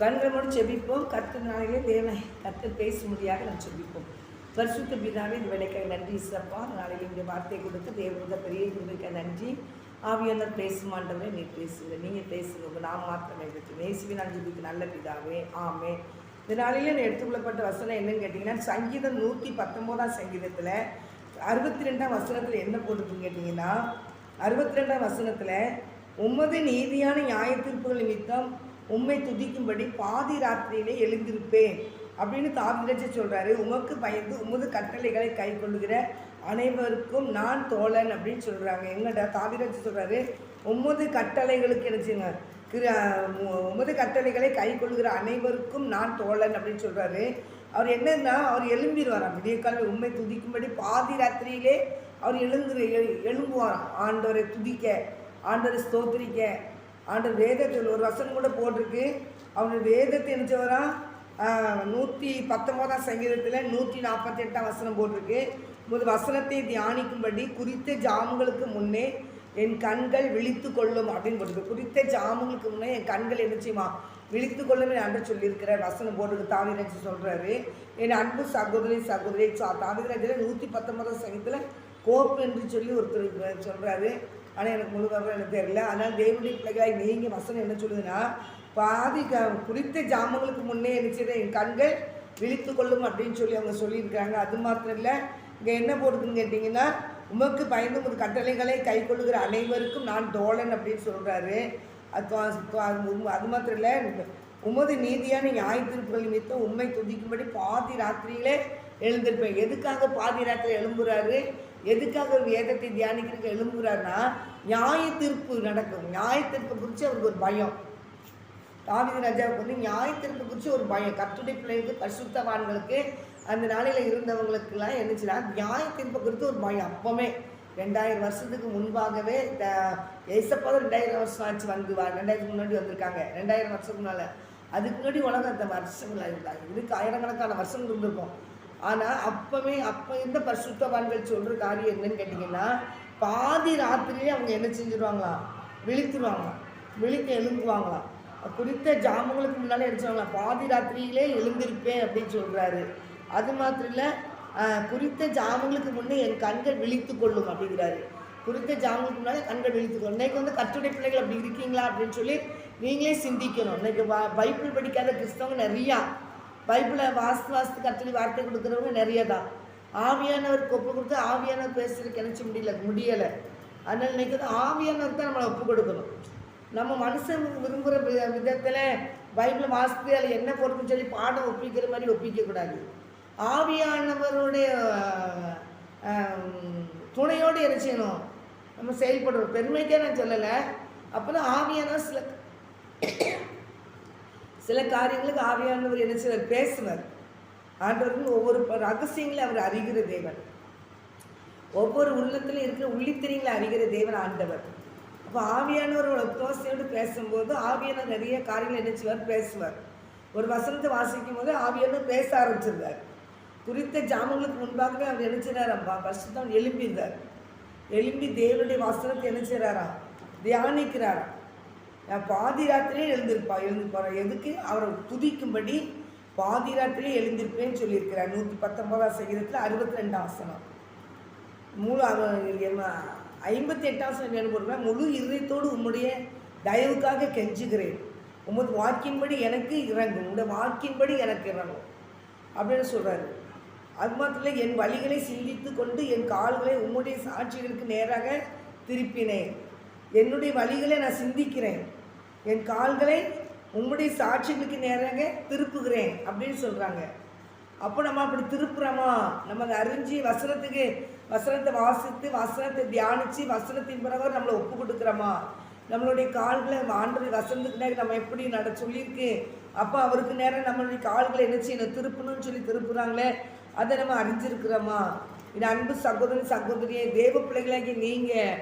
கண்கள் மூடி செபிப்போம். கர்த்தர் நாளிலே கத்து பேச பேசும்படியாக நாம் செபிப்போம். பரிசுத்த பிதாவே இந்த வேலைக்காக நன்றி சிறப்பாக நாளைக்கு இந்த வார்த்தை கொடுத்து தேவனுடைய பெரிய கிருபைக்காக நன்றி. ஆவியானவர் பேசுமாண்டவரே நீ பேசுங்க. நீங்கள் பேசுங்க. உங்கள் நாம் மாத்திரமே பற்றி நேசுவி நான் ஜெபிக்கு நல்ல பிதாவே. ஆமே இந்த நாளில் நான் எடுத்துக்கொள்ளப்பட்ட வசனம் என்னன்னு கேட்டிங்கன்னா சங்கீதம் நூற்றி பத்தொம்போதாம் சங்கீதத்தில் அறுபத்தி ரெண்டாம் வசனத்தில் என்ன போட்டுருக்குன்னு கேட்டிங்கன்னா அறுபத்தி ரெண்டாம் வசனத்தில் உமது நீதியான நியாய தீர்ப்புகள் நிமித்தம் உண்மை துதிக்கும்படி பாதி ராத்திரியிலே எழுந்திருப்பேன் அப்படின்னு தாவிரட்சி சொல்கிறாரு உமக்கு பயந்து உமது கட்டளைகளை கை கொள்ளுகிற அனைவருக்கும் நான் தோழன் அப்படின்னு சொல்கிறாங்க எங்கடா தாவிரட்சி சொல்கிறாரு உமது கட்டளைகளுக்கு எனச்சுங்க கிரு உமது கட்டளைகளை கை கொள்கிற அனைவருக்கும் நான் தோழன் அப்படின்னு சொல்கிறாரு அவர் என்னன்னா அவர் எழும்பிடுவாராம். விடிய காலம் உண்மை துதிக்கும்படி பாதி ராத்திரியிலே அவர் எழுந்து எழும்புவாராம். ஆண்டவரை துதிக்க ஆண்டவரை ஸ்தோத்திரிக்க ஆண்டு வேதத்தில் ஒரு வசனம் கூட போட்டிருக்கு. அவனுடைய வேதத்தை நினச்சவரா நூற்றி பத்தொம்போதாம் சங்கீதத்தில் நூற்றி நாற்பத்தி எட்டாம் வசனம் போட்டிருக்கு. முதல் வசனத்தை தியானிக்கும்படி குறித்த ஜாமுகளுக்கு முன்னே என் கண்கள் விழித்து கொள்ளும் அப்படின்னு போட்டிருக்கு. குறித்த ஜாமுகளுக்கு முன்னே என் கண்கள் என்ன செய்யுமா? விழித்து கொள்ளும் அன்று சொல்லியிருக்கிற வசனம் போட்டிருக்கு. தாவிரஜி சொல்கிறாரு என் அன்பு சகோதரி சகோதரி தாவிரஜில் நூற்றி பத்தொன்பதாம் சங்கத்தில் கோப்பு என்று சொல்லி ஒருத்தர் சொல்கிறாரு ஆனால் எனக்கு முழு விவரம் எனக்கு தெரியல. ஆனால் தேவனுடைய பிள்ளைகளாய் நீங்கள் வசனம் என்ன சொல்லுதுன்னா பாதி க குறித்த ஜாமங்களுக்கு முன்னே என்ன என் கண்கள் விழித்து கொள்ளும் அப்படின்னு சொல்லி அவங்க சொல்லியிருக்கிறாங்க. அது மாத்திரம் இல்லை. இங்கே என்ன போடுதுன்னு கேட்டிங்கன்னா உமக்கு பயந்து ஒரு கட்டளைகளை கை கொள்ளுகிற அனைவருக்கும் நான் தோழன் அப்படின்னு சொல்கிறாரு அது அது மாத்திரம் இல்லை. உமது நீதியான நியாய திருப்புகள் நிமித்தம் உண்மை துதிக்கும்படி பாதி ராத்திரியிலே எழுந்திருப்பேன். எதுக்காக பாதி ராத்திரி எழும்புறாரு? எதுக்காக ஒரு வேதத்தை தியானிக்கிறதுக்கு எழும்புகிறாருன்னா நியாய தீர்ப்பு நடக்கும். நியாய தீர்ப்பை குறித்து அவருக்கு ஒரு பயம். தாவித ராஜாவுக்கு வந்து நியாய தீர்ப்பு குறித்து ஒரு பயம். கட்டுடை பிள்ளைகளுக்கு பரிசுத்தவான்களுக்கு அந்த நாளையில் இருந்தவங்களுக்கெல்லாம் என்னச்சுன்னா நியாய தீர்ப்பை குறித்து ஒரு பயம். அப்போவே ரெண்டாயிரம் வருஷத்துக்கு முன்பாகவே த ஏசப்பாவது ரெண்டாயிரம் வருஷம் ஆச்சு வந்து ரெண்டாயிரத்துக்கு முன்னாடி வந்திருக்காங்க. ரெண்டாயிரம் வருஷத்துக்கு முன்னால். அதுக்கு முன்னாடி உலகம் அந்த வருஷங்கள் இருந்தாங்க இதுக்கு ஆயிரக்கணக்கான வருஷங்கள் இருந்திருக்கும். ஆனால் அப்போவே அப்போ இந்த பரிசுத்தவான்கள் சொல்கிற காரியம் என்னன்னு கேட்டிங்கன்னா பாதி ராத்திரியே அவங்க என்ன செஞ்சுருவாங்களாம்? விழித்துருவாங்களாம். விழித்து எழுந்துவாங்களாம் குறித்த ஜாமங்களுக்கு முன்னாலே எடுத்துவாங்களாம் பாதி ராத்திரியிலே எழுந்திருப்பேன் அப்படின்னு சொல்கிறாரு அது மாத்திரம் இல்லை குறித்த ஜாமங்களுக்கு முன்னே என் கண்கள் விழித்து கொள்ளும் அப்படிங்கிறாரு. குறித்த ஜாமங்களுக்கு முன்னாலே கண்கள் விழித்து கொள்ளும். இன்றைக்கி வந்து கட்டுரை பிள்ளைகள் அப்படி இருக்கீங்களா அப்படின்னு சொல்லி நீங்களே சிந்திக்கணும். இன்றைக்கி பைபிள் படிக்காத கிறிஸ்தவங்க நிறையா பைபிளை வாஸ்து வாஸ்து கட்டளை வார்த்தை கொடுக்குறவங்க நிறைய தான் ஆவியானவருக்கு ஒப்பு கொடுத்து ஆவியானவர் பேசுறதுக்கு நினச்சி முடியல முடியலை. அதனால் நினைக்கிறது ஆவியானவர் தான் நம்மளை ஒப்பு கொடுக்கணும். நம்ம மனுஷன் விரும்புகிற விதத்தில் பைபிள் வாசித்து அதில் என்ன பொறுப்புன்னு சொல்லி பாடம் ஒப்பிக்கிற மாதிரி ஒப்பிக்கக்கூடாது ஆவியானவருடைய துணையோடு என்ன செய்யணும்? நம்ம செயல்படுறோம் பெருமைக்கே நான் சொல்லலை. அப்போ தான் ஆவியானவர் சில சில காரியங்களுக்கு ஆவியானவர் என்ன செய்வார்? பேசுவார். ஆண்டவர்கள் ஒவ்வொரு ரகசியங்களை அவர் அறிகிற தேவன். ஒவ்வொரு உள்ளத்திலும் இருக்கிற உள்ளித்திரியங்களை அறிகிற தேவன் ஆண்டவர். அப்போ ஆவியானவரோட தோசையோடு பேசும்போது ஆவியானவர் நிறைய காரியங்கள் என்ன செய்வார்? பேசுவார். ஒரு வசனத்தை வாசிக்கும் போது ஆவியானவர் பேச ஆரம்பிச்சிருந்தார் குறித்த ஜாமங்களுக்கு முன்பாகவே அவர் நினைச்சிடாரம்பா செய்கிறாரா பரிசுத்தம் எழும்பியிருந்தார் எழும்பி தேவனுடைய வசனத்தை நினைச்சிடாரா தியானிக்கிறாரா நான் பாதி ராத்திரியே எழுந்திருப்பா எழுந்து போகிறேன் எதுக்கு? அவரை துதிக்கும்படி பாதி ராத்திரியே எழுந்திருப்பேன்னு சொல்லியிருக்கிறார். நூற்றி பத்தொன்பதாம் சங்கீதத்தில் அறுபத்தி ரெண்டாம் வசனம் முழு ஐம்பத்தி எட்டாம் வசனம் என்ன முழு இதயத்தோடு உம்முடைய தயவுக்காக கெஞ்சுகிறேன். உமது வாக்கின்படி எனக்கு இறங்கும். உங்களுடைய வாக்கின்படி எனக்கு இறங்கும். அப்படின்னு சொல்கிறாரு அது மாத்திரம் இல்லை என் வழிகளை சிந்தித்து கொண்டு என் கால்களை உம்முடைய சாட்சிகளுக்கு நேராக திருப்பினேன். என்னுடைய வழிகளை நான் சிந்திக்கிறேன். என் கால்களை உம்முடைய சாட்சிகளுக்கு நேராக திருப்புகிறேன் அப்படின்னு சொல்கிறாங்க அப்போ நம்ம அப்படி திருப்புறோமா? நம்ம அதை அறிஞ்சு வசனத்துக்கு வசனத்தை வாசித்து வசனத்தை தியானித்து வசனத்தின் பிறகு நம்மளை ஒப்பு கொடுக்குறோமா? நம்மளுடைய கால்களை ஆண்டு வசனத்துக்கு நேரம் நம்ம எப்படி நட சொல்லியிருக்கு? அப்போ அவருக்கு நேரம் நம்மளுடைய கால்களை என்ன செய்யணும்? திருப்பணும்னு சொல்லி திருப்புறாங்களே அதை நம்ம அறிஞ்சிருக்கிறோமா? என் அன்பு சகோதரி சகோதரியை தேவ பிள்ளைகளாகி நீங்கள்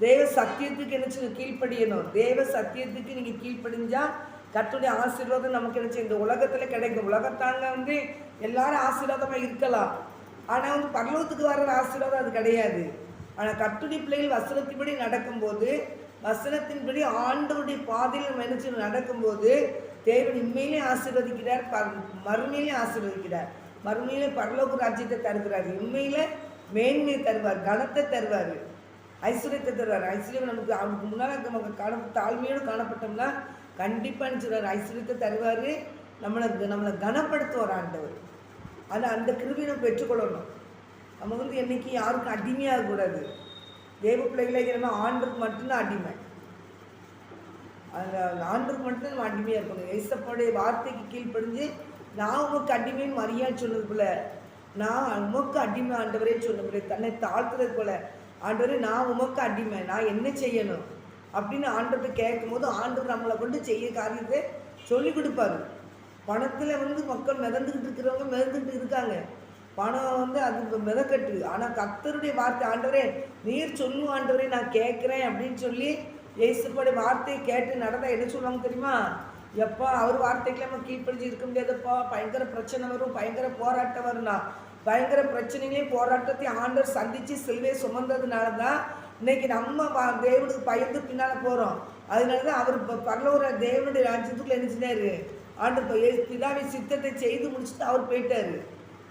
தேவ சத்தியத்துக்கு என்ன கீழ்ப்படியணும். தேவ சத்தியத்துக்கு நீங்கள் கீழ்ப்படிஞ்சால் கத்துடைய ஆசீர்வாதம் நமக்கு என்ன இந்த உலகத்தில் கிடைக்கும். உலகத்தாங்க வந்து எல்லாரும் ஆசீர்வாதமாக இருக்கலாம். ஆனால் வந்து பரலோகத்துக்கு வர்ற ஆசீர்வாதம் அது கிடையாது. ஆனால் கட்டுடி பிள்ளைகள் வசனத்தின்படி நடக்கும்போது வசனத்தின்படி ஆண்டவருடைய பாதையில் நம்ம என்ன நடக்கும்போது தேவன் இம்மையிலே ஆசீர்வதிக்கிறார். ப- மறுமையிலே ஆசீர்வதிக்கிறார். மறுமையிலே பரலோக ராஜ்யத்தை தருகிறார். இம்மையில மேன்மையை தருவார். கனத்தை தருவார். ஐஸ்வர்யத்தை தருவார். ஐஸ்வர்யம் நமக்கு அவனுக்கு முன்னால் நமக்கு காண தாழ்மையோடு காணப்பட்டோம்னா கண்டிப்பாக சொல்கிறார் ஐஸ்வர்யத்தை தருவார். நம்மளை நம்மளை கனப்படுத்துவார் ஆண்டவர். அது அந்த கிருபியை நம்ம பெற்றுக்கொள்ளணும். நம்ம வந்து என்னைக்கு யாருக்கும் அடிமையாக கூடாது தேவ பிள்ளைகளை நம்ம ஆண்டுக்கு மட்டும்தான் அடிமை. அந்த ஆண்டுக்கு மட்டும்தான் நம்ம அடிமையாக இருக்கணும். ஏசப்பாடைய வார்த்தைக்கு கீழ்ப்படிஞ்சு நான் உமக்கு அடிமைன்னு மரியாதை சொன்னது போல நான் உமக்கு அடிமை ஆண்டவரே சொன்ன போல தன்னை தாழ்த்துறது போல ஆண்டவரே நான் உமக்கு அடிமை நான் என்ன செய்யணும்? அப்படின்னு ஆண்டவர்கிட்ட கேட்கும்போது ஆண்டவர் நம்மளை கொண்டு செய்ய காரியத்தை சொல்லி கொடுப்பாரு. பணத்தில் வந்து மக்கள் மிதந்துக்கிட்டு இருக்கிறவங்க மிதந்துக்கிட்டு இருக்காங்க. பணம் வந்து அது மிதக்கட்டு. ஆனால் கத்தருடைய வார்த்தை ஆண்டவரே நீர் சொல்லும் ஆண்டவரே நான் கேட்குறேன் அப்படின்னு சொல்லி இயேசுப்படைய வார்த்தையை கேட்டு நடந்தால் என்ன சொல்லுவாங்க தெரியுமா? எப்போ அவர் வார்த்தைக்கு நம்ம கீழ்ப்படிஞ்சு இருக்க முடியாதப்பா. பயங்கர பிரச்சனை வரும் பயங்கர போராட்டம் வரும்னா. பயங்கர பிரச்சனைகளையும் போராட்டத்தையும் ஆண்டவர் சந்தித்து செல்வே சுமந்ததுனால தான் இன்னைக்கு நம்ம வா- தேவனுக்கு பயந்து பின்னால் போகிறோம் அதனால தான் அவர் இப்போ பரலோர தேவனுடைய ராஜ்யத்துக்குள்ள என்ன ஆண்டு இப்போ ஏ- பிதாவின் சித்தத்தை செய்து முடிச்சுட்டு அவர் போயிட்டாரு.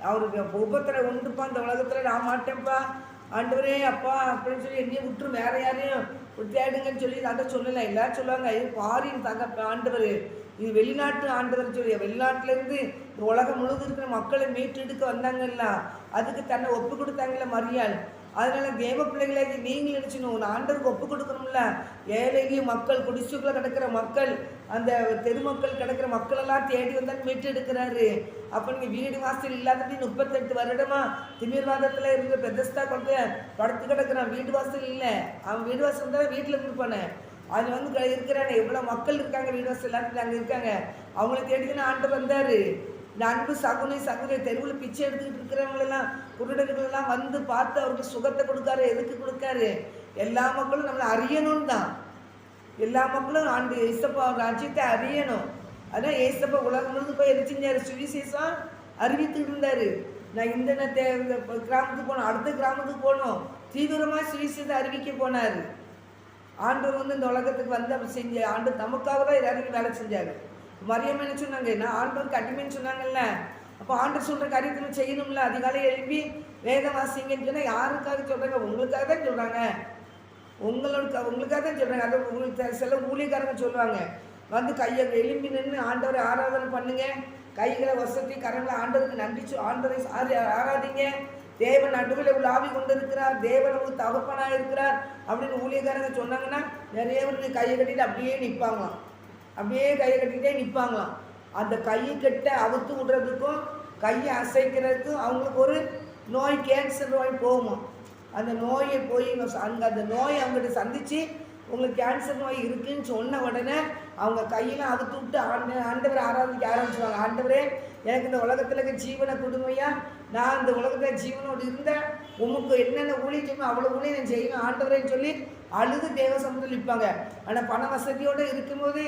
அவருக்கு இப்போ உபத்திர உண்டுப்பா இந்த உலகத்தில் நான் மாட்டேன்ப்பா. ஆண்டவரே அப்பா அப்படின்னு சொல்லி என்னையும் விட்டுரு வேற யாரையும் தேடுங்கன்னு சொல்லி அதை சொல்லலை. எல்லாரும் சொல்லுவாங்க ஐயோ பாரின் தங்க ஆண்டவர். இது வெளிநாட்டு ஆண்டவர் சொல்லி வெளிநாட்டிலேருந்து உலகம் முழுவதும் இருக்கிற மக்களை மீட்டெடுக்க வந்தாங்கல்ல அதுக்கு தன்னை ஒப்பு கொடுத்தாங்கல்ல மரியாள். அதனால தேவ பிள்ளைகளை நீங்கள் நினைச்சணும் உன் ஆண்டருக்கு ஒப்பு கொடுக்கணும்ல. ஏழையும் மக்கள் குடிசுக்குள்ள கிடக்கிற மக்கள் அந்த தெருமக்கள் கிடக்கிற மக்கள் எல்லாம் தேடி வந்தால் மீட்டு எடுக்கிறாரு அப்போ நீங்கள் வீடு வாசல் இல்லாதபடி முப்பத்தெட்டு வருடமா திமிர்வாதத்தில் இருக்கிற பெதஸ்தா கொண்டு படுத்து கிடக்குறான். வீடு வாசல் இல்லை. அவன் வீடு வாசல் தான் வீட்டில் இருப்பானே அது வந்து இருக்கிறாங்க. இருக்கிறானே எவ்வளோ மக்கள் இருக்காங்க வீடு வாசல் எல்லாத்துக்கும் அங்கே இருக்காங்க. அவங்கள தேடி ஆண்டு வந்தார். இந்த அன்பு சகுனி சகுனை தெருவில் பிச்சை எடுத்துக்கிட்டு இருக்கிறவங்களெல்லாம் குருடர்களெல்லாம் வந்து பார்த்து அவருக்கு சுகத்தை கொடுக்காரு எதுக்கு கொடுக்காரு? எல்லா மக்களும் நம்மளை அறியணும் தான். எல்லா மக்களும் ஆண்டு ஏசப்பா ராஜ்யத்தை அறியணும். அதான் ஏசப்பா உலகம் முழுவதும் போய் என்ன சுவிசேஷம் அறிவித்துட்டு இருந்தார். நான் இந்த ந- தே- கிராமத்துக்கு போனோம் அடுத்த கிராமத்துக்கு போகணும் தீவிரமாக சுவிசேஷத்தை அறிவிக்க போனார். ஆண்டவர் வந்து இந்த உலகத்துக்கு வந்து அப்படி செஞ்ச ஆண்டு நமக்காக தான் இறங்கி வேலை செஞ்சார். மரியம் என்ன சொன்னாங்க? என்ன ஆண்டவருக்கு அடிமைன்னு சொன்னாங்கல்ல? அப்போ ஆண்டவர் சொல்கிற காரியத்தை செய்யணும்ல? அதிகாலை எழுப்பி வேதம் வாசிங்கன்னு சொன்னால் யாருக்காக சொல்கிறாங்க உங்களுக்காக தான் சொல்கிறாங்க உங்களோட உங்களுக்காக தான் சொல்கிறாங்க அது உங்களுக்கு சில ஊழியக்காரங்க சொல்லுவாங்க. வந்து கையை எலும்பி நின்று ஆண்டவரை ஆராதனை பண்ணுங்க. கைகளை வசதி கரங்களை ஆண்டவருக்கு நன்றி ஆண்டவரை ஆராதிங்க. தேவன் நடுவில் உள்ள ஆவி கொண்டு இருக்கிறார் தேவன் உங்களுக்கு தகப்பனாக இருக்கிறார் அப்படின்னு ஊழியக்காரங்க சொன்னாங்கன்னா நிறைய பேர் கையை கட்டிட்டு அப்படியே நிற்பாங்களாம் அப்படியே கையை கட்டிக்கிட்டே நிற்பாங்களாம் அந்த கையை கட்ட அவுத்து விடுறதுக்கும் கையை அசைக்கிறதுக்கும் அவங்களுக்கு ஒரு நோய் கேன்சர் நோய் போகுமா? அந்த நோயை போய் அங்கே அந்த நோயை அவங்ககிட்ட சந்தித்து உங்களுக்கு கேன்சர் நோய் இருக்குன்னு சொன்ன உடனே அவங்க கையெல்லாம் அவுத்து விட்டு ஆண்டு ஆண்டவரை ஆராதிக்க ஆரம்பிச்சுவாங்க ஆண்டவரே எனக்கு இந்த உலகத்தில் இருக்க ஜீவனை கொடுமையாக நான் இந்த உலகத்தில் ஜீவனோடு இருந்தேன் உமக்கு என்னென்ன ஊழியம் செய்யணும் அவ்வளோ ஊழியம் நான் செய்யணும் ஆண்டவரேன்னு சொல்லி அழுது தேவ சமூகத்தில் நிற்பாங்க. ஆனால் பண வசதியோடு இருக்கும்போது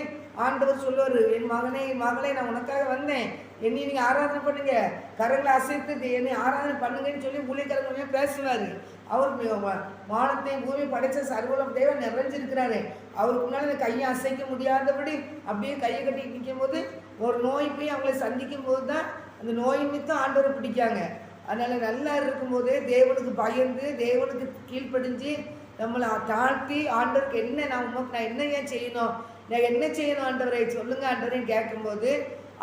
ஆண்டவர் சொல்லுவார் என் மகனே என் மகளே நான் உனக்காக வந்தேன். என்னை நீங்கள் ஆராதனை பண்ணுங்க. கரங்களை அசைத்து என்னை ஆராதனை பண்ணுங்கன்னு சொல்லி ஊழியக்காரங்க பேசுவார். அவர் வானத்தை பூமி படைச்ச சர்வலம் தேவன் நிறைஞ்சிருக்கிறாரு. அவருக்கு முன்னால் அந்த கையை அசைக்க முடியாதபடி அப்படியே கையை கட்டி நிற்கும் போது ஒரு நோய் போய் அவங்களை சந்திக்கும் போது தான் அந்த நோய் நிமித்தம் ஆண்டவரை பிடிக்காங்க. அதனால் நல்லா இருக்கும்போதே தேவனுக்கு பயந்து தேவனுக்கு கீழ்ப்படிஞ்சு நம்மளை தாழ்த்தி ஆண்டவருக்கு என்ன நான் உமக்கு நான் என்ன ஏன் செய்யணும்? நான் என்ன செய்யணும் ஆண்டவரை? சொல்லுங்க ஆண்டவரையும் கேட்கும்போது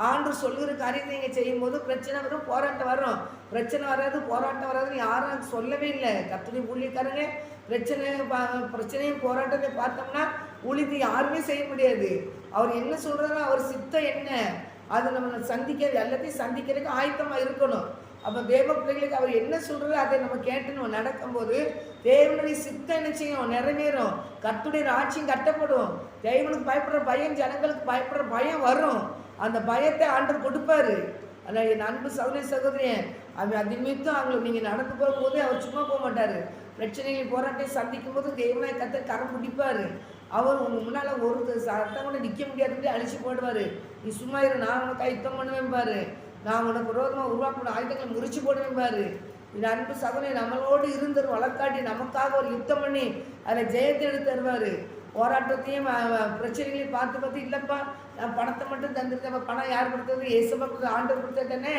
ஆண்டவர் சொல்லுகிற காரியத்தை நீங்கள் செய்யும்போது பிரச்சனை வரும் போராட்டம் வரும். பிரச்சனை வராது போராட்டம் வராதுன்னு யாரும் சொல்லவே இல்லை. கத்துணை ஊழியக்காரங்க பிரச்சனை பிரச்சனையும் போராட்டத்தை பார்த்தோம்னா ஊழியத்தை யாருமே செய்ய முடியாது. அவர் என்ன சொல்கிறாரோ அவர் சித்தம் என்ன? அது நம்ம சந்திக்க எல்லாத்தையும் சந்திக்கிறதுக்கு ஆயத்தமாக இருக்கணும். அப்போ தேவ பிள்ளைகளுக்கு அவர் என்ன சொல்கிறாரோ அதை நம்ம கேட்டு நடக்கும்போது தேவனுடைய சித்தம் என்ன செய்யும்? நிறைவேறும். கத்துடைய ஆட்சியும் கட்டப்படும். தேவனுக்கு பயப்படுற பயம் ஜனங்களுக்கு பயப்படுற பயம் வரும். அந்த பயத்தை ஆண்டர் கொடுப்பாரு. ஆனால் என் அன்பு சகோதரி சகோதரியன் அவன் அது நிமித்தம் அவங்களை நீங்கள் நடந்து போகும்போது அவர் சும்மா போக மாட்டார். பிரச்சனைகள் போராட்டம் சந்திக்கும் போது தேவனாய் கத்த கரம் பிடிப்பார். அவர் உங்க முன்னால் ஒரு சட்டம் கூட நிற்க முடியாதுன்னு அழிச்சு போடுவார். நீ சும்மா இரு நான் உனக்கு யுத்தம் பண்ணுவேன் பாரு. நான் உனக்கு விரோதமாக உருவாக்கின ஆயுதங்களை முறிச்சு போடுவேன் பாரு. இந்த அன்பு சகோதரி நம்மளோடு இருந்து வழக்காட்டி நமக்காக ஒரு யுத்தம் பண்ணி அதில் ஜெயத்தை எடுத்து தருவார். போராட்டத்தையும் பிரச்சனைகளையும் பார்த்து பார்த்து இல்லைப்பா நான் பணத்தை மட்டும் தந்துருக்கேன் பணம் யார் கொடுத்தது? ஏசப்பா கொடுத்தது ஆண்டவர் கொடுத்தது தானே?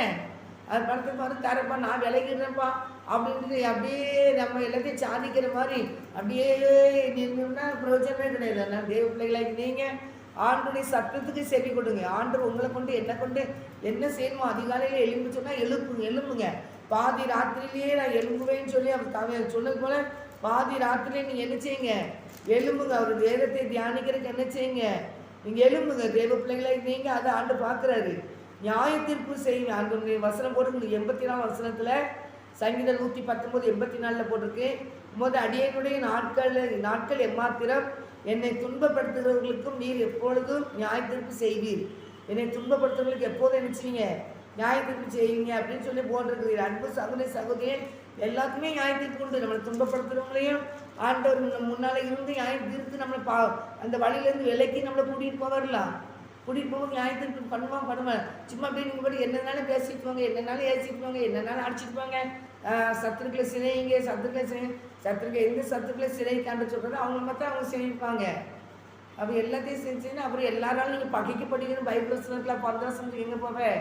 அது பணத்தை பார்த்து தரப்பா நான் விலகிடுறேன்ப்பா. அப்படின்ட்டு அப்படியே நம்ம எல்லாத்தையும் சாதிக்கிற மாதிரி அப்படியே நின்றுனா பிரயோஜனமே கிடையாது. நான் தேவ பிள்ளைகளாக நீங்கள் ஆண்டுடைய சத்தத்துக்கு செவி கொடுங்க. ஆண்டு உங்களை கொண்டு என்ன கொண்டு என்ன செய்யணுமோ அதிகாலையில் எழும்பு சொன்னால் எழுப்புங்க எழும்புங்க. பாதி ராத்திரிலேயே நான் எழும்புவேன்னு சொல்லி அவர் தவ சொன்னது போல பாதி ராத்திரிலே நீங்கள் என்ன செய்யுங்க? எழும்புங்க. அவர் வேதத்தை தியானிக்கிறதுக்கு என்ன செய்யுங்க? நீங்கள் எழும்புங்க. தேவ பிள்ளைகளை நீங்கள் அதை ஆண்டு பார்க்குறாரு. நியாய தீர்ப்பு செய்யுங்க அந்த வசனம் போட்டு எண்பத்தி நாலு வசனத்தில் சங்கீதம் நூற்றி பத்தொம்போது எண்பத்தி நாலில் போட்டிருக்கு. போது அடியனுடைய நாட்கள் நாட்கள் எம்மாத்திரம். என்னை துன்பப்படுத்துகிறவர்களுக்கும் நீர் எப்பொழுதும் நியாய தீர்ப்பு செய்வீர். என்னை துன்பப்படுத்துறவங்களுக்கு எப்போதும் நினச்சிங்க? நியாய தீர்ப்பு செய்வீங்க அப்படின்னு சொல்லி போட்டிருக்கிறீர் அன்பு சகோதரி சகோதரியன் எல்லாத்துக்குமே நியாய தீர்ப்பு உண்டு. நம்மளை துன்பப்படுத்துறவங்களையும் ஆண்டவர் முன்னால் இருந்து நியாய தீர்த்து நம்மளை பா அந்த வழியிலேருந்து விலக்கி நம்மளை கூட்டிகிட்டு போவரலாம் கூட்டிகிட்டு போக ஞாயிற்று பண்ணுவான் பண்ணுவேன் சும்மா போய் நீங்கள் படி என்னனாலும் பேசிட்டு போங்க என்னனாலும் ஏசிட்டு போங்க என்னனாலும் அடிச்சிட்டு போங்க. ஆஹ் சத்துருக்களை சிறைங்க சத்துருக்களை சிறை சத்துருக்களை எந்த சத்துருக்களை சிறைக்காண்டு சொல்கிறது அவங்கள பார்த்தா அவங்க சிறைப்பாங்க அப்போ எல்லாத்தையும் செஞ்சுன்னு அப்புறம் எல்லாராலும் நீங்கள் பகைக்கப்படுகிறோம் பைபிள் வசனத்தில் பந்தரசனத்துக்கு எங்கே போவேன்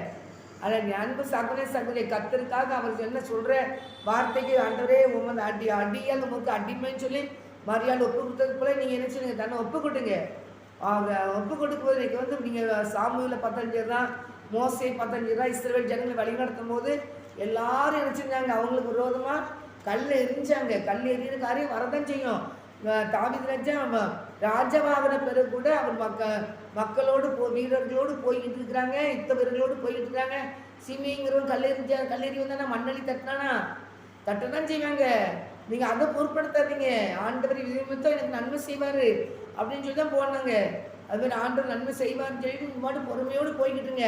அதில் அன்பு சகோதர சகோதரி கத்தருக்காக அவர் என்ன சொல்கிற வார்த்தைக்கு ஆண்டவரே உமது அடி அடி அந்த முக்கு அடிமைன்னு சொல்லி மரியாதை ஒப்பு கொடுத்தது போல நீங்கள் என்ன சொல்லுங்க? தன்னை ஒப்பு கொடுங்க. அவங்க ஒப்பு கொடுக்கும்போது இன்றைக்கி வந்து நீங்கள் சாமுவில் பத்தஞ்சு தான் மோசை பத்தஞ்சு தான் இஸ்ரேல் ஜனங்களை வழிநடத்தும் போது எல்லாரும் என்ன செஞ்சாங்க? அவங்களுக்கு விரோதமாக கல் எரிஞ்சாங்க. கல் எறிகிற காரியம் வரதான் செய்யும். தாவித ராஜா ராஜவாகன பிறகு கூட அவர் மக்க மக்களோடு போ வீரர்களோடு போய்கிட்டு இருக்கிறாங்க. யுத்த வீரர்களோடு போய்கிட்டு இருக்கிறாங்க. சிமிங்கிறவன் கல்லெறிஞ்சா கல்லெறி வந்தானா? மண்ணலி தட்டினானா? தட்டதான் செய்வாங்க. நீங்கள் அதை பொருட்படுத்தாதீங்க. ஆண்டவர் விதமித்தம் எனக்கு நன்மை செய்வார். அப்படின்னு சொல்லி தான் போனாங்க. அது மாதிரி ஆண்டவர் நன்மை செய்வார்னு சொல்லிட்டு இந்த மாதிரி பொறுமையோடு போய்கிட்டுங்க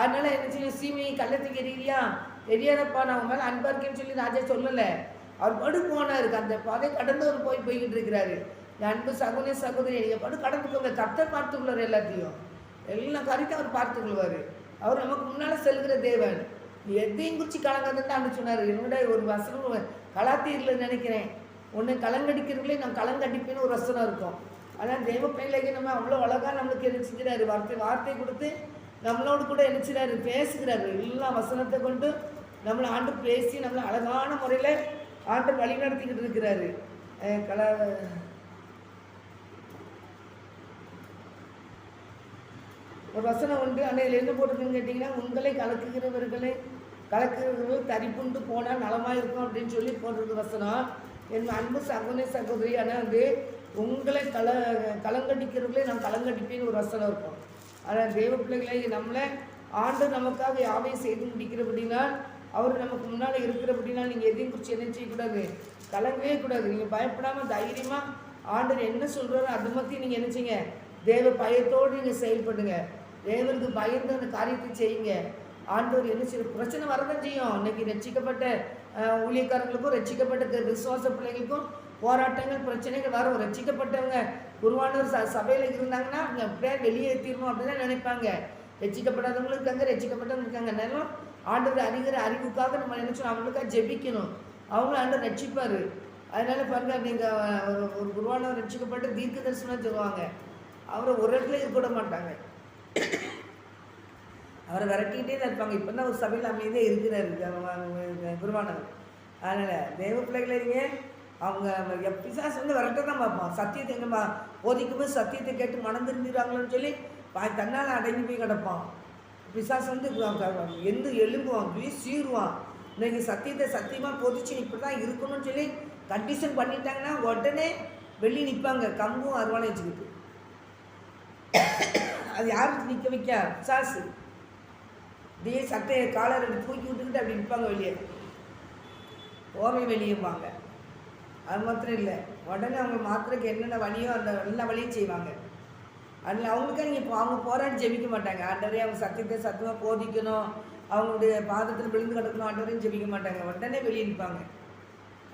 அதனால என்ன செய்யும் சீமையை கள்ளத்துக்கு எரியலையா எரியாதப்பா நான் உன் மேலே அன்பா இருக்கேன்னு சொல்லி ராஜா சொல்லலை. அவர் படு போனாருக்கு அந்த பாதை கடந்து அவர் போய் போய்கிட்டு இருக்கிறாரு. என் அன்பு சகோதரி சகோதரி நீங்கள் படு கடந்துக்கோங்க. கத்தை பார்த்துக்கொள்வார் எல்லாத்தையும். எல்லா காரியத்தையும் அவர் பார்த்துக்கொள்வார் அவர் நமக்கு முன்னால் செல்கிற தேவன். நீ எதையும் குறித்து கலங்காதுன்னு தான் சொன்னார். என்னோட ஒரு வசனம்? கலாத்தீரில் நினைக்கிறேன். ஒன்று கலங்கடிக்கிறவங்களே நான் கலங்கடிப்பேன்னு ஒரு வசனம் இருக்கும். ஆனால் தெய்வ பிள்ளைக்கு நம்ம அவ்வளோ அழகாக நம்மளுக்கு என்ன செஞ்சுறாரு வார்த்தை வார்த்தை கொடுத்து நம்மளோடு கூட என்ன பேசுகிறாரு. எல்லா வசனத்தை கொண்டு நம்மளை ஆண்டு பேசி நம்மளை அழகான முறையில் ஆண்டு வழி நடத்திக்கிட்டு இருக்கிறாரு கலா ஒரு வசனம் உண்டு. ஆனால் இதில் என்ன போட்டிருக்குன்னு கேட்டிங்கன்னா உங்களை கலக்குகிறவர்களை கலக்குகிறவர்கள் தரிப்புண்டு போனால் நலமாக இருக்கும் அப்படின்னு சொல்லி போட்டிருக்கு வசனம். என் அன்பு சகோதரி சகோதரி ஆனால் வந்து உங்களை கல கலங்கடிக்கிறவர்களே நான் கலங்கடிப்பேன்னு ஒரு வசனம் இருக்கும். ஆனால் தெய்வ பிள்ளைகளை நம்மளை ஆண்டு நமக்காக யாவையும் செய்து முடிக்கிறபடினால் அவர் நமக்கு முன்னால் இருக்கிறபடினால் நீங்கள் எதையும் குறித்து என்ன செய்யக்கூடாது? கலங்கவே கூடாது. நீங்கள் பயப்படாமல் தைரியமாக ஆண்டவர் என்ன சொல்கிறாரோ அதை மத்தி நீங்கள் என்ன செய்யுங்க? தேவ பயத்தோடு நீங்கள் செயல்படுங்க. தேவனுக்கு பயந்து அந்த காரியத்தை செய்யுங்க. ஆண்டவர் என்ன செய்ய பிரச்சனை வரதான் செய்யும். இன்னைக்கு ரட்சிக்கப்பட்ட ஊழியக்காரங்களுக்கும் ரட்சிக்கப்பட்ட விசுவாச பிள்ளைகளுக்கும் போராட்டங்கள் பிரச்சனைகள் வரும் ரட்சிக்கப்பட்டவங்க குருவானூர் ச சபையில் இருந்தாங்கன்னா அவங்க அப்படியே வெளியேற்றிடணும் அப்படின்னு தான் நினைப்பாங்க ரட்சிக்கப்படாதவங்களும் இருக்காங்க ரச்சிக்கப்பட்டவங்க இருக்காங்க நேரம் ஆண்டவர் அறிகிற அறிவுக்காக நம்ம நினைச்சோம் அவங்களுக்காக ஜெபிக்கணும் அவங்களும் ஆண்டவர் ரட்சிப்பார் அதனால பாருங்க நீங்கள் ஒரு ஒரு குருவானவர் ரட்சிக்கப்பட்டு தீர்க்க தரிசனம் சொல்லுவாங்க அவரை ஒரு இடத்துல இருக்க விட மாட்டாங்க அவரை விரட்டிக்கிட்டே தான் இருப்பாங்க இப்போ தான் ஒரு சபையில் அமைதியாக இருக்கிறாரு குருவானவர் அதனால் தெய்வ பிள்ளைகளை நீங்கள் அவங்க பிசாசு வந்து விரட்ட தான் பார்ப்பான். சத்தியத்தை எங்கே போதிக்கும்போது சத்தியத்தை கேட்டு மனம் திரும்பிடுறாங்களோன்னு சொல்லி பாய் தன்னால் அடங்கி போய் கிடப்பான். பிசாசு வந்து எந்த எலும்புவான் போய் சீருவான் இன்னைக்கு சத்தியத்தை சத்தியமாக போதிச்சு இப்படி தான் இருக்கணும்னு சொல்லி கண்டிஷன் பண்ணிட்டாங்கன்னா உடனே வெளியே நிற்பாங்க கம்பும் அருவானை வச்சுக்கிட்டு. அது யாருக்கு நிற்க வைக்க? பிசாசு. அப்படியே சட்டையை காலர் தூக்கி விட்டுக்கிட்டு அப்படி நிற்பாங்க வெளியே. ஓமை வெளியேம்பாங்க அது மாத்திரம் இல்லை. உடனே அவங்க மாத்திரைக்கு என்னென்ன வழியோ அந்த எல்லா வழியும் செய்வாங்க. அதில் அவங்களுக்கே நீங்கள் இப்போ அவங்க போராடி ஜெபிக்க மாட்டாங்க. ஆண்டவரே அவங்க சத்தியத்தை சத்தமாக போதிக்கணும். அவங்களுடைய பாதத்தில் விழுந்து கிடக்கணும். ஆண்டவரையும் ஜெபிக்க மாட்டாங்க. உடனே வெளியே நிற்பாங்க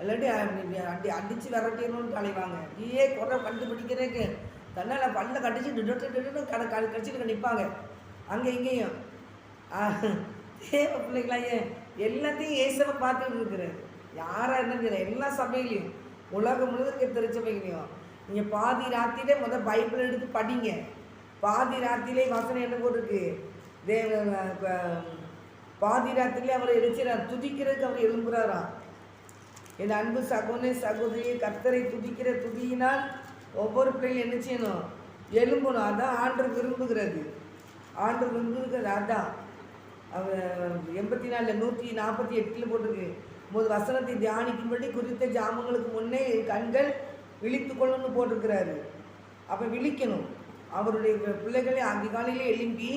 இல்லாட்டி அடி அடித்து விரட்டிடணும்னு கலைவாங்க நீயே குறை கண்டுபிடிக்கிறதுக்கு. தன்னால் பல்ல கடிச்சு டிட்டு கடை கடை கடிச்சிட்டு நிற்பாங்க அங்கே இங்கேயும். ஆஹ், தேவ ஏன் எல்லாத்தையும் ஏசவை பார்த்துட்டு இருக்கிறாரு. யாராக இருந்தாலும் எல்லா சபையிலையும். உலகம் முழுவதும் திருச்சபைகளையும் நீங்கள் பாதி ராத்திரிலே முதல் பைபிள் எடுத்து படிங்க. பாதி ராத்திரிலே வசனம் என்ன போட்டிருக்கு? தேவ பாதி ராத்திரிலே அவரை எழுச்சிறார். துதிக்கிறதுக்கு அவர் எழும்புறாராம் என் அன்பு சகோதரி சகோதரியை கர்த்தரை துதிக்கிற துதியினால் ஒவ்வொரு பிள்ளைகளும் என்ன செய்யணும்? எழும்பணும். அதான் ஆண்டு விரும்புகிறது. ஆண்டு விரும்புகிறது அதான். அவர் எண்பத்தி நாலில் நூற்றி நாற்பத்தி எட்டில் போட்டிருக்கு. முதல் வசனத்தை தியானிக்கும்படி குறித்த ஜாமங்களுக்கு முன்னே என் கண்கள் விழித்து கொள்ளணும்னு போட்டிருக்கிறாரு. அப்போ விழிக்கணும். அவருடைய பிள்ளைகளை அதிகாலையில் எழும்பி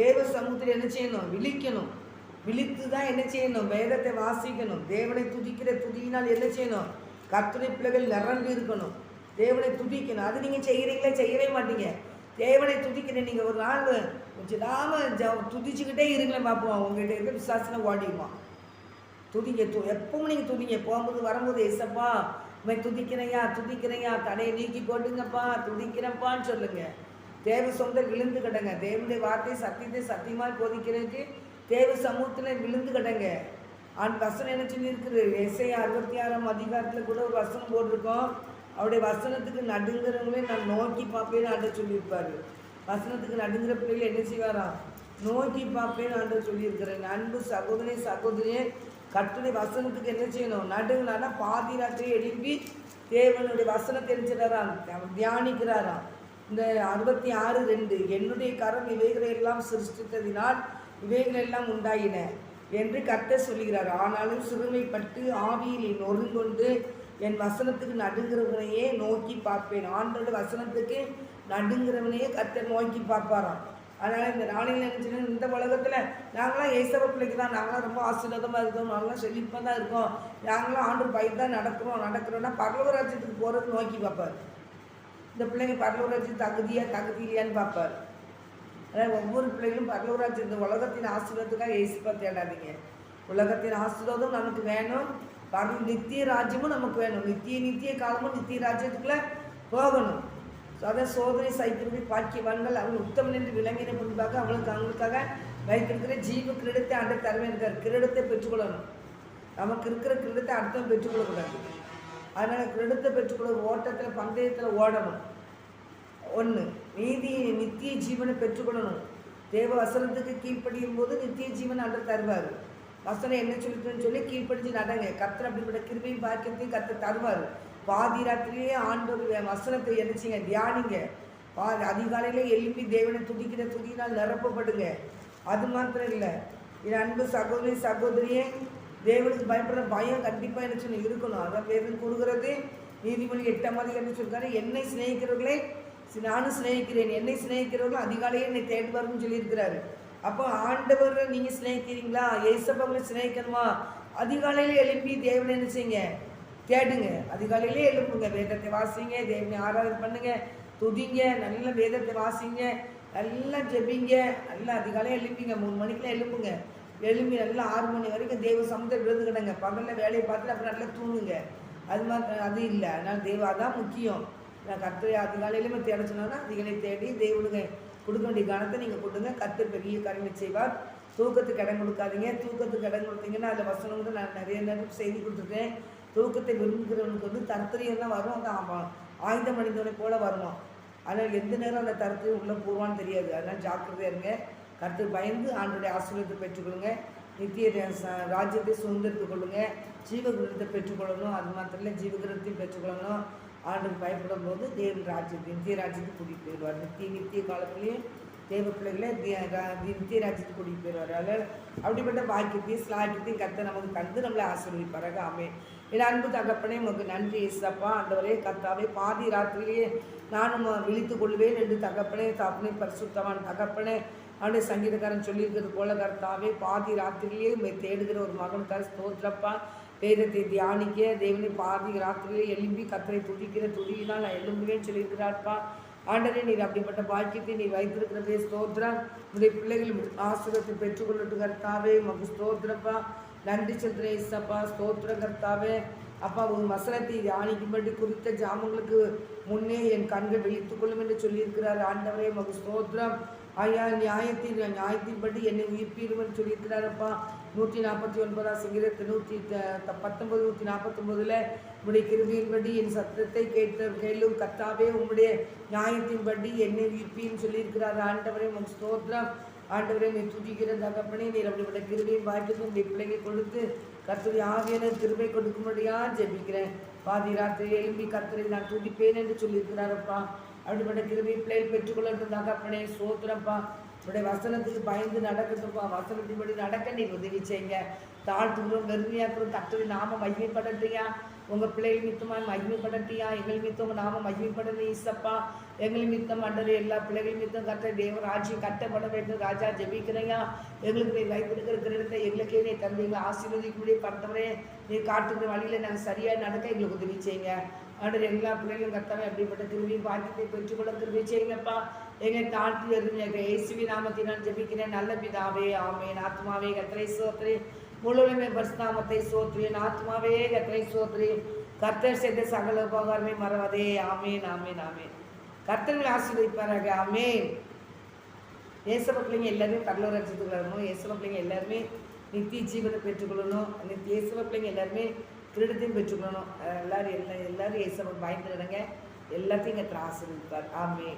தேவ சமூகத்தில் என்ன செய்யணும்? விழிக்கணும். விழித்து தான் என்ன செய்யணும்? வேதத்தை வாசிக்கணும். தேவனை துதிக்கிற துதியினால் என்ன செய்யணும்? கத்துரை பிள்ளைகள் நிரம்பி இருக்கணும். தேவனை துதிக்கணும். அது நீங்கள் செய்கிறீங்களே செய்யவே மாட்டீங்க. தேவனை துதிக்கிற நீங்கள் ஒரு நாள் விடாம ஜ துதிச்சுக்கிட்டே இருங்களேன் பார்ப்போம் உங்கள்கிட்ட இருக்க விசாசனை ஓடிடுவான். துதிங்க து எப்பவும் நீங்கள் துதிங்க. போகும்போது வரும்போது ஏசப்பா உண்மை துதிக்கிறையா துதிக்கிறையா தடையை நீக்கி போட்டுங்கப்பா துதிக்கிறேன்ப்பான்னு சொல்லுங்க. தேவ சொந்தர் விழுந்து கிடங்க. தேவனுடைய வார்த்தை சத்தியத்தை சத்தியமாக போதிக்கிறதுக்கு தேவ சமூகத்தில் விழுந்து கிடங்க. ஆண் வசனம் என்ன சொல்லியிருக்குது? எஸ்ஐ அறுபத்தி ஆறாம் அதிகாரத்தில் கூட ஒரு வசனம் போட்டிருக்கோம். அவருடைய வசனத்துக்கு நடுங்கிறவங்களே நான் நோக்கி பார்ப்பேன்னு ஆண்டர் சொல்லியிருப்பாரு. வசனத்துக்கு நடுங்கிற பிள்ளைகள் என்ன செய்வாராம்? நோக்கி பார்ப்பேன்னு ஆண்டர் சொல்லியிருக்கிறேன் அன்பு சகோதரி சகோதரியே கட்டுரை வசனத்துக்கு என்ன செய்யணும்? நடுங்களானா பாதி ராத்திரி எழுப்பி தேவனுடைய வசனத்தை தெரிஞ்சிடறான் தியானிக்கிறாராம். இந்த அறுபத்தி ஆறு ரெண்டு. என்னுடைய கரம் இவைகளை எல்லாம் சிருஷ்டித்ததினால் இவைகள் எல்லாம் உண்டாயின என்று கர்த்தர் சொல்கிறார் ஆனாலும் சிறுமைப்பட்டு ஆவியில் நொறுங்கொண்டு என் வசனத்துக்கு நடுங்கிறவனையே நோக்கி பார்ப்பேன். ஆண்டோட வசனத்துக்கு நடுங்கிறவனையே கர்த்தர் நோக்கி பார்ப்பாராம். அதனால் இந்த நாளையில் நினச்சினா இந்த உலகத்தில் நாங்களாம் ஏசவ பிள்ளைக்கு தான் நாங்களாம் ரொம்ப ஆசீர்வாதமாக இருக்கோம் நாங்களாம் செழிப்பாக தான் இருக்கோம். நாங்களாம் ஆண்டு பயிர் தான் நடக்கிறோம் நடக்கிறோன்னா பரலவராஜ்யத்துக்கு போகிறது நோக்கி பார்ப்பார். இந்த பிள்ளைங்க பரலவராஜ்யம் தகுதியா தகுதி இல்லையான்னு பார்ப்பார். அதனால் ஒவ்வொரு பிள்ளைகளும் பரலோக இந்த உலகத்தின் ஆசீர்வாதத்துக்காக ஏசிப்பா தேடாதீங்க. உலகத்தின் ஆசீர்வாதம் நமக்கு வேணும். பரல நித்திய ராஜ்யமும் நமக்கு வேணும். நித்திய நித்திய காலமும் நித்திய ராஜ்யத்துக்குள்ளே போகணும். ஸோ அதான் சோதனை சைத்திற்கு பாக்கியவான்கள் அவங்க உத்தமன் என்று விளங்கின முன்பாக அவங்களுக்கு அவங்களுக்காக வைத்திருக்கிற ஜீவ கிரீடத்தை ஆண்டு தருவேன் இருக்கார் கிரீடத்தை பெற்றுக்கொள்ளணும். நமக்கு இருக்கிற கிரீடத்தை அடுத்தவன் பெற்றுக்கொள்ளக்கூடாது. அதனால் கிரீடத்தை பெற்றுக்கொள்ள ஓட்டத்தில் பந்தயத்தில் ஓடணும். ஒன்று நீதி நித்திய ஜீவனை பெற்றுக்கொள்ளணும். தேவ வசனத்துக்கு கீழ்ப்படியும் போது நித்திய ஜீவன் ஆண்டு தருவார். வசனம் என்ன சொல்லிட்டுன்னு சொல்லி கீழ்ப்படிஞ்சு நடங்க. கத்தர் அப்படிப்பட்ட கிருபையும் பாக்கியத்தையும் கத்தை தருவார். பாதி ராத்திரியே ஆண்டோர் வசனத்தை என்னச்சிங்க தியானிங்க. பா அதிகாலையில் எழுப்பி தேவனை துதிக்கிற துதினால் நிரப்பப்படுங்க. அது மாத்திரம் இல்லை. என் அன்பு சகோதரி சகோதரியே தேவனுக்கு பயப்படுற பயம் கண்டிப்பாக என்ன சொல்லி இருக்கணும். அதான் வேதம் கொடுக்குறது நீதிமொழி எட்டாம் அதிகாரம் சொல்லிருக்காரு என்னை சிநேகிக்கிறவர்களே நானும் சிநேகிக்கிறேன். என்னை சிநேகிக்கிறவர்கள் அதிகாலையே என்னை தேடுவார்னு சொல்லியிருக்கிறாரு. அப்போ ஆண்டவரை நீங்கள் சிநேகிக்கிறீங்களா? ஏசப்பவங்களை சிநேகிக்கணுமா? அதிகாலையில் எழுப்பி தேவனை என்ன செய்யுங்க தேடுங்க அதிகாலையிலே எழுப்புங்க. வேதத்தை வாசிங்க. தேவனை ஆராதனை பண்ணுங்க. துதிங்க. நல்ல வேதத்தை வாசிங்க. நல்லா ஜெபிங்க. நல்லா அதிகாலையே எழுப்பிங்க. மூணு மணிக்கெல்லாம் எழுப்புங்க. எழுப்பி நல்லா ஆறு மணி வரைக்கும் தெய்வ சமுத்திரம் விழுந்து கிடங்க பகலில் வேலையை பார்த்துட்டு அப்புறம் நல்லா தூங்குங்க. அது மாதிரி அது இல்லை. அதனால் தேவ அதான் முக்கியம். நான் கத்திரை அதிகாலையிலுமே தேட சொன்னா அதிகாலை தேடி தெய்வனுங்க கொடுக்க வேண்டிய கணத்தை நீங்கள் கொடுங்க. கத்து பெரிய கருமை செய்வார். தூக்கத்துக்கு இடம் கொடுக்காதீங்க. தூக்கத்துக்கு இடம் கொடுத்தீங்கன்னா அதில் வசனம் கூட நான் நிறைய நேரம் செய்தி கொடுத்துருக்கேன். தூக்கத்தை விரும்புகிறவனுக்கு வந்து தரத்திரியம் தான் வரும். அந்த ஆமாம் ஆயுத மனிதனை போல வருமா ஆனால் எந்த நேரம் அந்த தரத்திரியம் உள்ளே போவான்னு தெரியாது. அதனால் ஜாக்கிரதையாக இருங்க. கருத்து பயந்து ஆண்டுடைய ஆசீர்வாதத்தை பெற்றுக்கொள்ளுங்க. நித்திய ராஜ்யத்தை சுதந்திரத்துக் கொள்ளுங்க. ஜீவகிரகத்தை பெற்றுக்கொள்ளணும். அது மாத்திரம் இல்லை ஜீவகிரகத்தையும் பெற்றுக்கொள்ளணும். ஆண்டுக்கு பயப்படும் போது தேவன் ராஜ்யத்தை நித்திய ராஜ்யத்தை கூட்டிகிட்டு போயிடுவார். நித்திய நித்திய காலத்துலேயும் தேவ பிள்ளைகளை ரா- தி- நித்திய ராஜ்யத்தை கூட்டிகிட்டு போயிடுவார். அதனால் அப்படிப்பட்ட பாக்கியத்தையும் ஸ்லாக்கியத்தையும் கத்த நமக்கு தந்து நம்மளை ஆசீர்வதிப்பாராக. ஆமே என் அன்பு தகப்பனே உமக்கு நன்றி இசப்பா ஆண்டவரே கத்தாவே பாதி ராத்திரியிலேயே நானும் விழித்து கொள்வேன் என்று தகப்பனே தாப்பனே பரிசுத்தவான் தகப்பனே அவனுடைய சங்கீதக்காரன் சொல்லியிருக்கிறது போல கர்த்தாவே பாதி ராத்திரியிலே உண்மை தேடுகிற ஒரு மகனுக்காக ஸ்தோத்திரப்பா. வேதத்தை தியானிக்க தேவனை பாதி ராத்திரியிலே எழும்பி கத்தரை துதிக்கிற துதியினால் நான் எழும்புவேன்னு சொல்லியிருக்கிறார்ப்பா. ஆண்டரே நீர் அப்படிப்பட்ட பாக்கியத்தை நீ வைத்திருக்கிறதே ஸ்தோத்ரா உடைய பிள்ளைகள் ஆசிரியத்தை பெற்றுக்கொள்ளட்டு கர்த்தாவே மகு ஸ்தோத்திரப்பா. நன்றி சொல்கிறேன் இசப்பா ஸ்தோத்திர கர்த்தாவே. அப்பா உன் வசனத்தை தியானிக்கும்படி குறித்த ஜாமங்களுக்கு முன்னே என் கண்கள் விழித்துக்கொள்ளும் என்று சொல்லியிருக்கிறார் ஆண்டவரே மகு ஸ்தோத்திரம். ஐயா நியாயத்தின் நியாயத்தின்படி என்னை உயிர்ப்பீருவன் சொல்லியிருக்கிறாரப்பா நூற்றி நாற்பத்தி ஒன்பதாம் சிங்கிரத்து நூற்றி பத்தொன்பது நூற்றி நாற்பத்தொம்போதில் உடைய கிருமியின்படி என் சத்தத்தை கேட்ட கேளும் கத்தாவே உம்முடைய நியாயத்தின்படி என்னை உயிர்ப்பின்னு சொல்லியிருக்கிறார் ஆண்டவரே உன் ஸ்தோத்திரம். ஆண்டவரே நீ துதிக்கிற தகப்பனே நீர் அப்படிப்பட்ட கிருபையும் பாக்கியத்தும் உடைய பிள்ளைங்க கொடுத்து கர்த்தருடைய ஆவியான திருமை கொடுக்கும்படியா ஜெபிக்கிறேன். பாதி ராத்திரி எழும்பி கர்த்தரை நான் துதிப்பேன் என்று சொல்லியிருக்கிறாரப்பா அப்படிப்பட்ட கிருபை பிள்ளைகள் பெற்றுக்கொள்ளட்டும் தகப்பனே சோத்திரப்பா உடைய வசனத்துக்கு பயந்து நடக்கட்டும்ப்பா. வசனத்தின்படி நடக்க நீ உதவி செய்யுங்க. தாழ்த்துக்கிறோம் வெறுமையாக்குறோம் கர்த்தரை நாம மகிமைப்படட்டியா உங்கள் பிள்ளைகள் மித்தமாக மகிமைப்படட்டியா எங்கள் மித்தம் உங்கள் நாம மகிமைப்படணும் ஈசப்பா. எங்கள் மித்தம் அண்டர் எல்லா பிள்ளைகள் மித்தம் கட்ட தேவராஜ்யம் கட்டப்பட வேண்டும். ராஜா ஜெபிக்கிறேயா. எங்களுக்கு நீ வைத்திருக்கிற கிரகத்தை எங்களுக்கே நீ தந்து எங்களை ஆசீர்வதிக்கும்படி படுத்தவரே நீ காட்டுகிற வழியில் நாங்கள் சரியாக நடக்க எங்களுக்கு உதவி செய்யுங்க. ஆண்டர் எல்லா பிள்ளைகளும் கத்தவன் அப்படிப்பட்ட திரும்பியும் பாக்கியத்தை பெற்றுக்கொள்ள திரும்பி செய்யுங்கப்பா. எங்களை தாழ்த்தி எறிஞ்சுங்க இயேசுவி நாமத்தினால் ஜெபிக்கிறேன். நல்ல பிதாவே ஆமேன். ஆத்மாவே கத்திரை சோத்திரே முழுவதுமே பரிசுநாமத்தை சோத்ரி ஆத்மாவே கத்தனை சோத்ரி கர்த்தர் செய்த சகல உபகாரமே மறவதே. ஆமேன் ஆமேன் ஆமேன். கர்த்தர்கள் ஆசீர்வதிப்பாராக. ஆமேன். ஏசப பிள்ளைங்க எல்லாருமே கடலூர் ரட்சத்துக்கு வரணும். ஏசப பிள்ளைங்க எல்லாருமே நித்திய ஜீவனை பெற்றுக்கொள்ளணும். நித்திய ஏசப பிள்ளைங்க எல்லாருமே கிரீடத்தையும் பெற்றுக்கொள்ளணும். எல்லாரும் எல்லா எல்லாரும் ஏசப பயந்துடுங்க எல்லாத்தையும் கத்திர ஆசீர்வதிப்பார். ஆமே